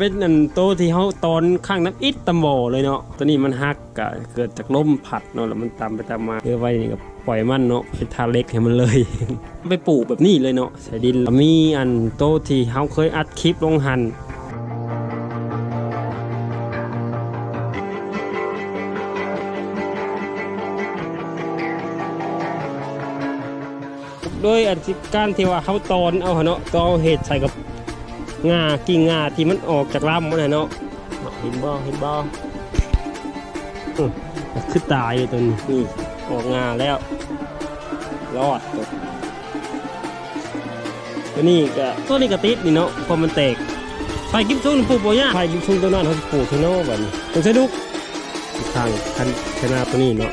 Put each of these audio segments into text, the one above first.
เป็นอันโตที่เขาตอนข้างน้ำอิดตำบ่อเลยเนาะตัวนี้มันหักกะเกิดจากลมผัดเนาะแล้วมันตามไปตามมาเรือไว้นี่ก็ปล่อยมันเนาะเป็นทาเล็กให้มันเลย ไปปลูกแบบนี้เลยเนาะใส่ดินมีอันโตที่เขาเคยอัดคลิปลงหันโดยอันที่การที่ว่าเขาตอนเอาเนาะตอนเห็ดใส่กับ งากิ่งงาที่มันออกจากลำมันะเนาะเห็นบ่เห็นบ่คือตายตัวนี้นี่ออกงาแล้ว รอดตัวนี้ก็ตัวนี้ก็ติดนี่เนาะพอมันแตกไฟกิมซุงนี่ปลูกบ่ยากไฟกิมซุงตัวนั้นเขาปลูกที่โน่แบบนี้ต้องใช้ดุกอีกทางคันชนะตัวนี้เนาะ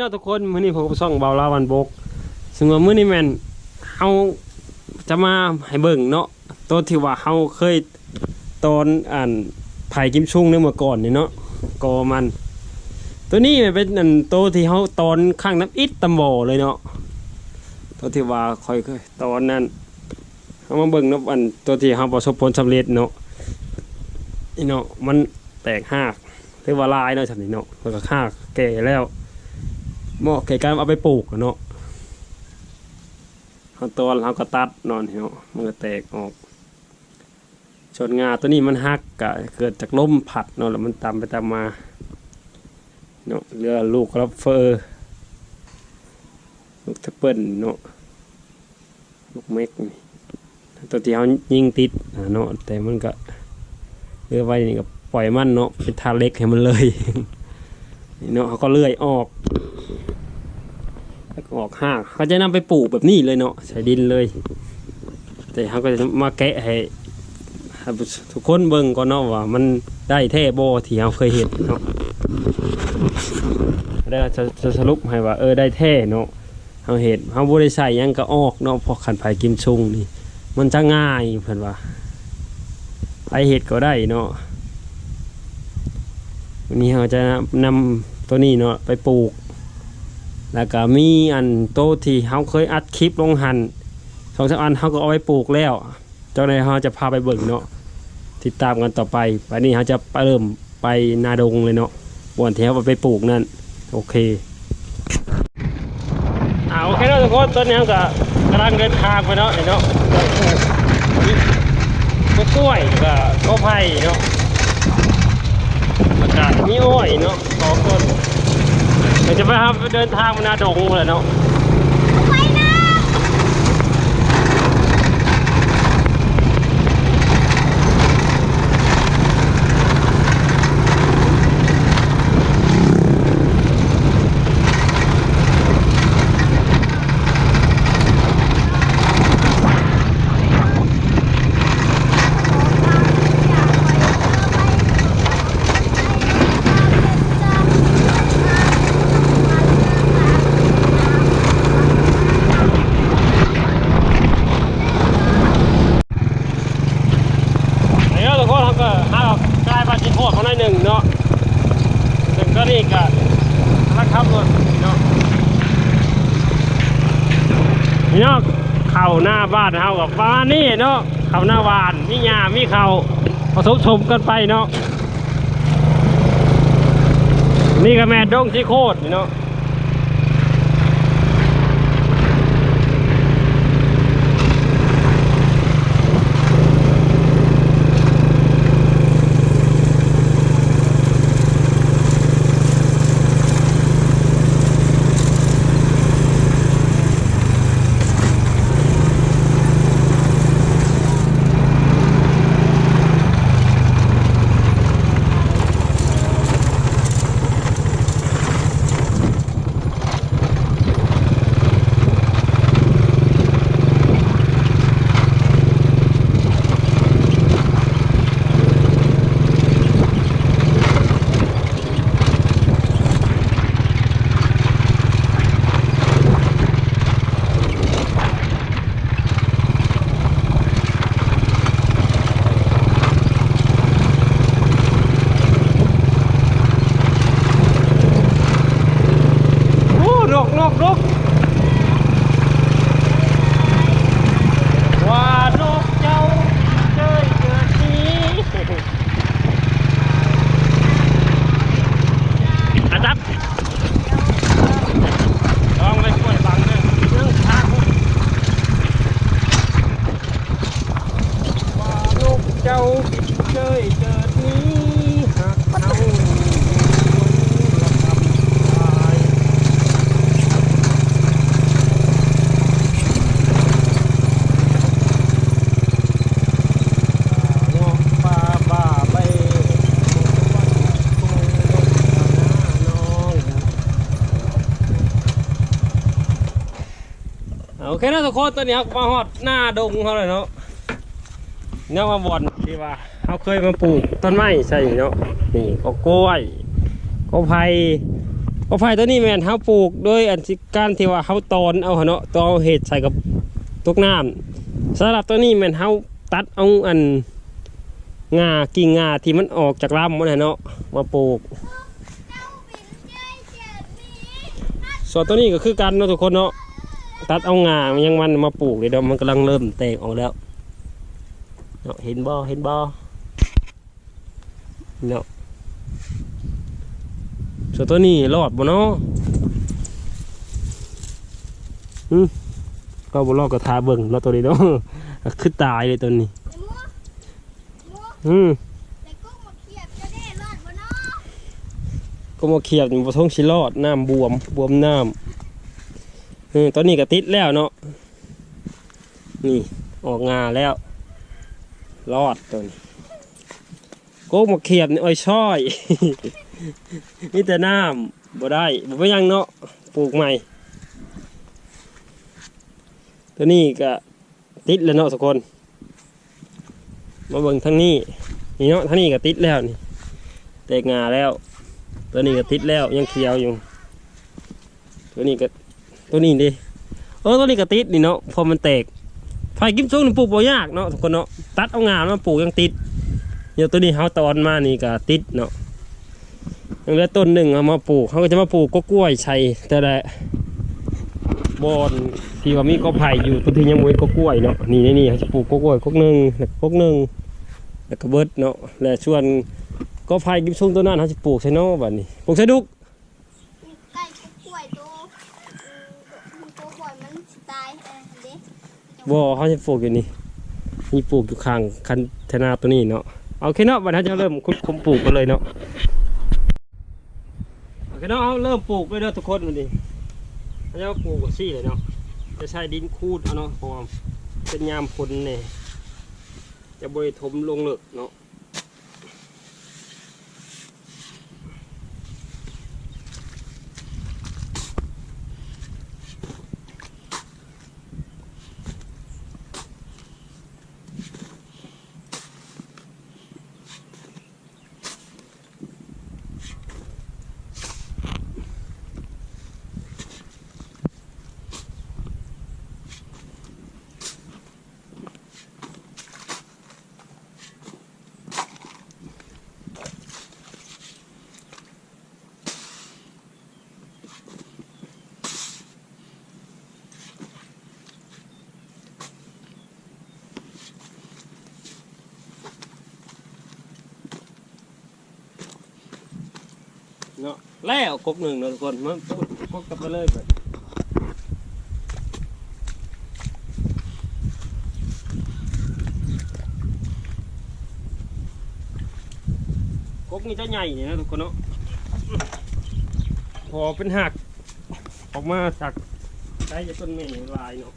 เนาะทุกคนมื้อนี้ผมก็ส่องเบาลาวันบกซึ่งว่ามื้อนี้แม่นเฮาจะมาให้เบิ่งเนาะตัวที่ว่าเฮาเคยตอนอ่านไผ่กิมชุ่งในเมื่อก่อนนี่เนาะกอมัน ตัวนี้มันเป็นอันโตวที่เฮาตอนข้างน้ำอิดตำบ่อเลยเนาะตัวที่ว่าค่อยเคยตอนนั้นเฮามาเบิ่งเนาะอันตัวที่เฮาประสบผลสำเร็จเนาะนี่เนาะมันแตกหักหรือว่าลายเนาะซั่นนี่เนาะแล้วก็หักแก่แล้ว เหมาะแก่การเอาไปปลูกเนาะเอาตอนเราก็ตัดนอนเหี่ยวมันก็แตกออกชนงาตัวนี้มันหักกะเกิดจากล้มผัดเนาะแล้วมันตามไปตามมาเนาะเรือลูกรับเฟอร์ลูกทะเปิลเนาะลูกเม็กนี่ตัวที่เขายิงติดเนาะแต่มันก็เรือไว้นี่ก็ปล่อยมันเนาะเป็นทาเล็กให้มันเลยเนาะเขาก็เลื่อยออก แล้วก็ออกห้างเขาจะนำไปปลูกแบบนี้เลยเนาะใส่ดินเลย แต่เขาก็จะมาแกะให้ทุกคนเบิ่งก่อนเนาะว่ามันได้แท้บ่ที่เราเคยเห็นเนาะแล้วจะจะสรุปให้ว่าเออได้แท้เนาะเราเห็นเขาบ่ได้ใส่ยังก็ออกเนาะเพอขันไผกิมชุงนี่ มันจะง่ายเพิ่นว่าไปเห็ดก็ได้เนาะวันนี้เราจะนำตัวนี้เนาะไปปลูก แล้วก็มีอันโตที่เขาเคยอัดคลิปลงหันสองสามอันเขาก็เอาไว้ปลูกแล้วเจ้าในเขาจะพาไปเบิ่งเนาะติดตามกันต่อไปวันนี้เขาจะเริ่มไปนาดงเลยเนาะวันที่เขาไปปลูกนั่นโอเคอ่าโอเคเนาะทุกคนตอนนี้เขาก็กำลังเดินทางไปเนาะเนาะก็กล้วยก็ก็ไผ่เนาะอากาศมีอ้อยเนาะสองต้น จะไปครับเดินทางมานาดงเลยเนาะเดี๋ยวทุกคนเขาก็หาออกกลายมาจิตโหดของนายหนึ่งเนาะ ถึงก็นี่ก็รักครับเนาะนี่เนาะเข่าหน้าบ้านเฮากับฟ้านี่เนาะเข่าหน้าบ้านมีหญ้ามีเข่าผสมชมกันไปเนาะนี่ก็แม่ดงที่โคตรเนาะ เคนะทุกคนตอนนี้เรามาฮอดหน้าดงเขาเลยเนาะเนี่ยมาบอนที่ว่าเขาเคยมาปลูกต้นไม้ใช่เนาะนี่ก็กล้วยก็ไผ่ก็ไผ่ตัวนี้แม่นเขาปลูกโดยอันที่การที่ว่าเขาตอนเอาหันเนาะตอนเอาเห็ดใส่กับตุกน้ำสำหรับตัวนี้แม่นเขาตัดเอาอันงากิ่งงาที่มันออกจากลำมันเนาะมาปลูก ส่วนตัวนี้ก็คือกันเนาะทุกคนเนาะ ตัดเอางามันยังมันมาปลูกเลยเดี๋ยวมันกำลังเริ่มแตกออกแล้วเนาะเห็นบ่เห็นบ่เนาะส่วนตัวนี้รอดบ่เนาะอืมก็บ่รอดก็ทาเบิ่งเนาะตัวนี้เนาะคือตายเลยตัวนี้ไอ้หมูหมูอืมไอ้กุ้งมาเขียบจะได้รอดบ่เนาะก็มาเขียบอยู่บ่ท้องสิรอดน้ำบวมบวมน้ำ อืมตอนนี้ก็ติดแล้วเนาะนี่ออกงาแล้ว รอดตัวนี้โก้มาเขียบนี่อ้อยช่อยมีแต่น้ำบ่ได้บ่ไปยังเนาะปลูกใหม่ ตัวนี้ก็ติดแล้วเนาะทุกคน มาเบิ่งทางนี้นี่เนาะทางนี้ก็ติดแล้วนี่แตกงาแล้ว ตัวนี้ก็ติดแล้วยังเขียวอยู่ ตัวนี้ก็ ตัวนี้ดิเออตัวนี้ก็ติดนี่เนาะพอมันแตกไผ่กิมซุงนี่ปลูกบ่ยากเนาะทุกคนเนาะตัดเอางามาปลูกยังติดเดี๋ยวตัวนี้เขาตอนมานี่ก็ติดเนาะยังเหลือต้นหนึ่งเอามาปลูกเขาก็จะมาปลูกก็กล้วยชัยแต่ละบอนที่ว่ามีก็ไผ่อยู่ตัวที่ยังไม่ก็กล้วยเนาะนี่นี่นี่เขาจะปลูกก็กล้วยก็หนึ่งก็หนึ่งแล้วก็เบิดเนาะและส่วนก็ไผ่กิมซุงตัวนั้นเขาจะปลูกใช่เนาะบัดนี้ปลูกใช่ดุกล้กุ๊กกล้วยตัวอืมตัวกล้วยมันสิตายเออเด้ บ่เขาจะปลูกอยู่นี่นี่ปลูกอยู่ข้างคันธนาตัวนี้เนาะโอเคเนาะวันนี้จะเริ่มคุดคุมปลูกกันเลยเนาะโอเคเนาะเอาเริ่มปลูกเลยเด้อทุกคนวันนี้เราจะปลูกกับซี่เลยเนาะจะใช้ดินคูดเอาเนาะพราะว่าเป็นยามฝนเนี่ยจะบริถมลงเลิกเนาะ แล้วกกหนึ่งนะทุกคนมันกกกลับไปเลยแบบกกนี่จะใหญ่เนี่ยนะทุกคนเนาะพอเป็นหักออกมาจากได้จะต้นไม้ลายเนาะ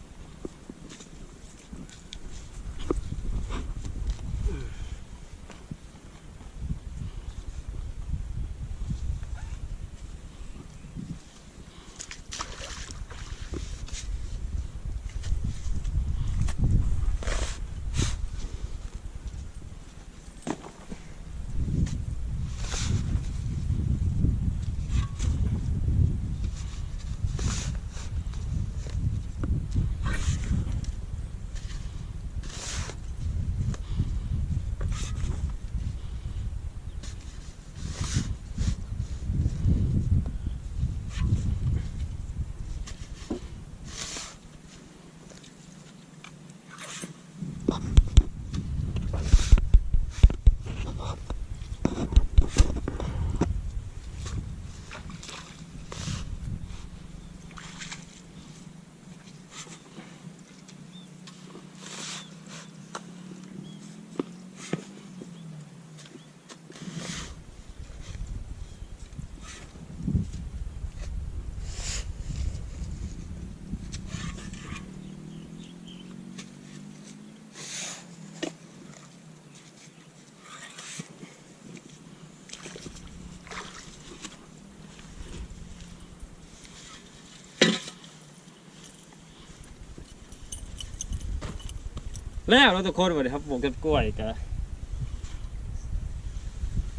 แล้วเราทุกคนวันนี้ครับปลูกต้นกล้วยกัน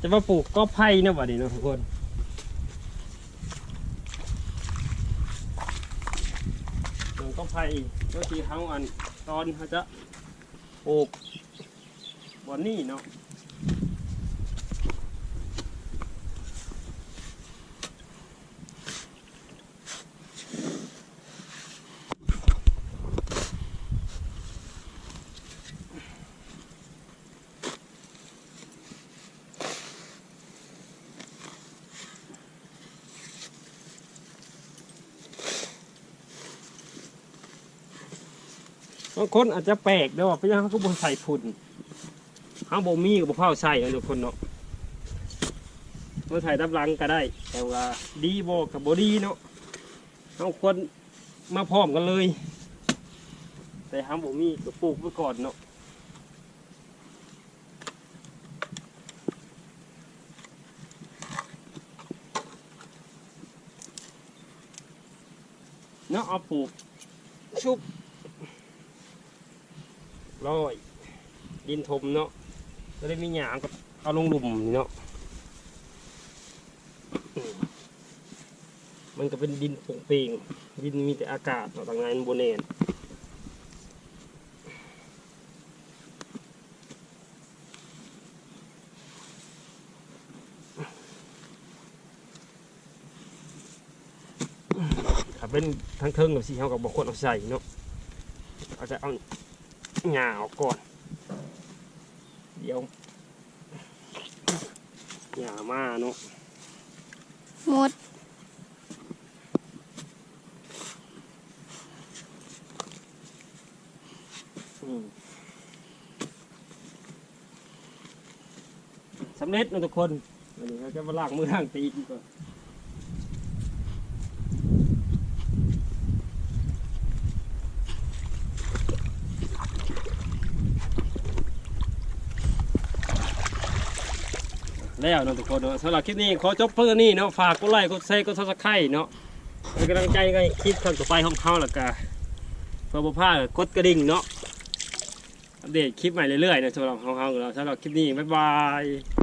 จะมาปลูกก็ไผ่เนี่ยวันนี้นะทุกคนปลูกก็ไผ่ก็ทีเขาอันตอนเขาจะปลูกบอนนี่เนาะางคนอาจจะแปลกเด้อว่าเป็นยังเขาก็บ่ใส่พุ่นเขาบ่มีกับบ่เผาใส่เนาะทุกคนเนาะมาใส่ตับลังก็ได้ แต่ว่าดีบ่กับบ่ดีเนาะเขาควรมาพร้อมกันเลย แต่ห้ามบ่มีก็ปลูกไว้ก่อนเนาะเนาะเอาปลูกชุบ ร้อยดินทมเนาะจะได้มีหยางก็เอาลงหลุมนี่เนาะมันก็เป็นดินโป่งเป่งดินมีแต่อากาศเนาะต่างไงมันโบเนนถ้าเป็นทั้งเทิงกับสีเขากับบคนเอาใส่เนาะอาจจะเอา หญ้าออกก่อน เดี๋ยวหญ้ามาเนาะหมดอืมสำเร็จเนาะทุกคนวันนี้เราจะมาล้างมือล้างตีนก่อน แล้วเนาะทุกคนเนาะสำหรับคลิปนี้ขอจบเพื่อนี่เนาะฝากกดไลค์กดแชร์กดซับสไครต์เนาะเป็นกำลังใจให้คลิปครั้งต่อไปของเขาแล้วก็เพื่อบ่พลาดกดกระดิ่งเนาะอัปเดตคลิปใหม่เรื่อยๆเนาะสำหรับของเขาเราสำหรับคลิปนี้บ๊ายบาย